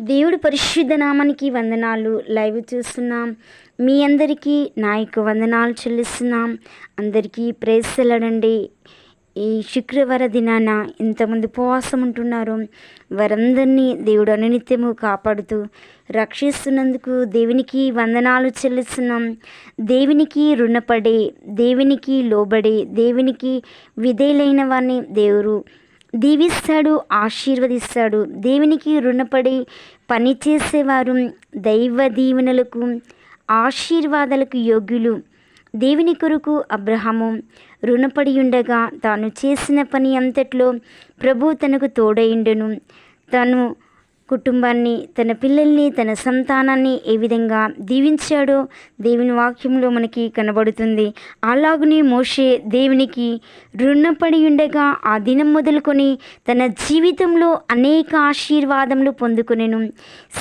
దేవుడి పరిశుద్ధ నామానికి వందనాలు. లైవ్ చూస్తున్నాం. మీ అందరికీ నా యొక్క వందనాలు చెల్లిస్తున్నాం. అందరికీ ప్రేసలడండి ఈ శుక్రవార దినాన ఎంతమంది ఉపవాసం ఉంటున్నారో వారందరినీ దేవుడు అనునిత్యము కాపాడుతూ రక్షిస్తున్నందుకు దేవునికి వందనాలు చెల్లిస్తున్నాం. దేవునికి రుణపడే దేవునికి లోబడే దేవునికి విధేయులైన వారిని దేవుడు దీవిస్తాడు ఆశీర్వదిస్తాడు. దేవునికి రుణపడి పనిచేసేవారు దైవ దీవెనలకు ఆశీర్వాదాలకు యోగ్యులు. దేవుని కొరకు అబ్రహము రుణపడి ఉండగా తాను చేసిన పని అంతట్లో ప్రభు తనకు తోడైండెను తను కుటుంబాన్ని తన పిల్లల్ని తన సంతానాన్ని ఏ విధంగా దీవించాడో దేవుని వాక్యంలో మనకి కనబడుతుంది. అలాగనే మోషే దేవునికి రుణపడి ఉండగా ఆ దినం మొదలుకొని తన జీవితంలో అనేక ఆశీర్వాదములు పొందుకునేను.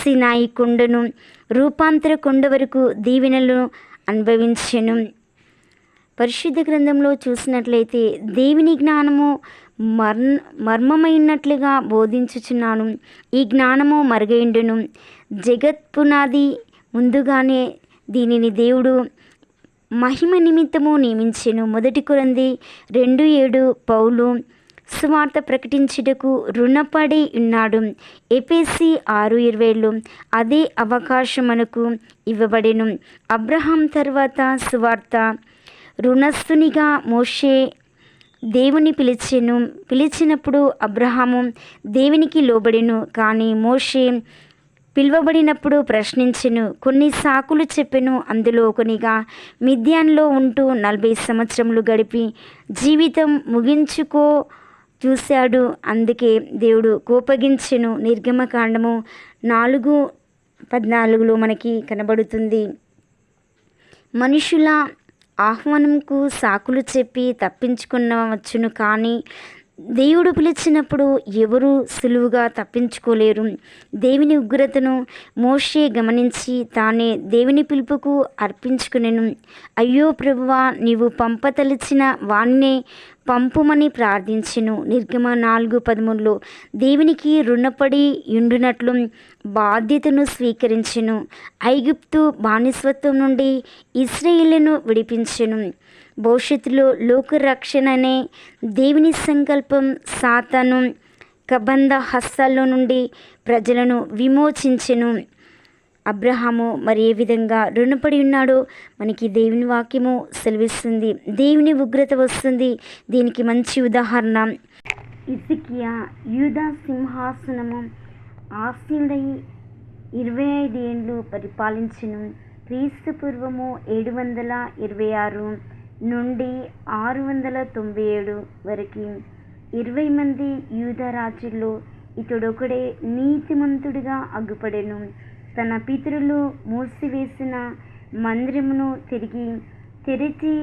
సినాయి కొండను రూపాంతర కొండ వరకు దీవెనలను అనుభవించెను. పరిశుద్ధ గ్రంథంలో చూసినట్లయితే దేవుని జ్ఞానము మర్ మర్మమైనట్లుగా బోధించుచున్నాను. ఈ జ్ఞానము మరుగైండును. జగత్ పునాది ముందుగానే దీనిని దేవుడు మహిమ నిమిత్తము నియమించెను. మొదటి కొరంది రెండు ఏడు పౌలు సువార్త ప్రకటించుటకు రుణపడి ఉన్నాడు. ఏపీసీ ఆరు ఇరవైలో అదే అవకాశం మనకు ఇవ్వబడెను. అబ్రహాం తర్వాత సువార్త రుణస్థునిగా మోషే దేవుని పిలిచెను పిలిచినప్పుడు అబ్రహాము దేవునికి లోబడిను. కానీ మోషే పిలువబడినప్పుడు ప్రశ్నించెను కొన్ని సాకులు చెప్పెను. అందులో కొనిగా మిథ్యాన్లో ఉంటూ నలభై సంవత్సరములు గడిపి జీవితం ముగించుకో చూశాడు. అందుకే దేవుడు కోపగించెను. నిర్గమకాండము నాలుగు పద్నాలుగులో మనకి కనబడుతుంది. మనుషుల ఆహ్వానంకు సాకులు చెప్పి తప్పించుకునవచ్చును కానీ దేవుడు పిలిచినప్పుడు ఎవరు సులువుగా తప్పించుకోలేరు. దేవుని ఉగ్రతను మోషే గమనించి తానే దేవుని పిలుపుకు అర్పించుకునేను. అయ్యో ప్రభువా నీవు పంపతలిచిన వాణ్ణే పంపుమని ప్రార్థించెను. నిర్గమ నాలుగు పదమూడులో దేవునికి రుణపడి ఉండునట్లు బాధ్యతను స్వీకరించెను. ఐగుప్తు బానిస్వత్వం నుండి ఇస్రాయిలను విడిపించెను. భవిష్యత్తులో లోకరక్షణ అనే దేవుని సంకల్పం సాతను కబంధ హస్తాల్లో నుండి ప్రజలను విమోచించెను. అబ్రహాము మరి ఏ విధంగా రుణపడి ఉన్నాడో మనకి దేవుని వాక్యము సెలవిస్తుంది. దేవుని ఉగ్రత వస్తుంది. దీనికి మంచి ఉదాహరణ ఇసికియా యూదా సింహాసనము ఆశీనుడై ఇరవై ఐదు ఏండ్లు పరిపాలించను. క్రీస్తు పూర్వము ఏడు వందల ఇరవై ఆరు నుండి ఆరు వందల తొంభై ఏడు వరకు ఇరవై మంది యూద రాజుల్లో ఇతడొకడే నీతిమంతుడిగా అగ్గుపడెను తన పితరులు మూసివేసిన మందిరమును తిరిగి తెరిచి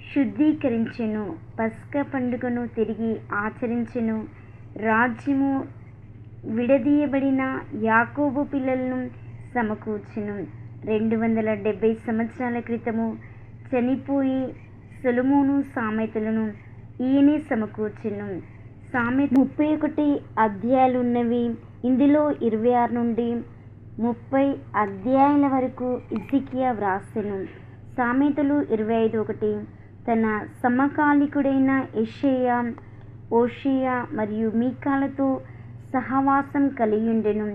శుద్ధీకరించెను. పస్క పండుగను తిరిగి ఆచరించెను. రాజ్యము విడదీయబడిన యాకోబు పిల్లలను సమకూర్చెను. రెండు వందల డెబ్భై సంవత్సరాల క్రితము చనిపోయి సులుమును సామెతలను ఈయనే సమకూర్చెను. సామెత ముప్పై ఒకటి అధ్యాయాలు ఉన్నవి ఇందులో ఇరవై ఆరు నుండి ముప్పై అధ్యాయాల వరకు ఇసికియా వ్రాసెను. సామెతలు ఇరవై ఐదు ఒకటి. తన సమకాలికుడైన యెషయా ఓషియా మరియు మీకాలతో సహవాసం కలిగి ఉండెను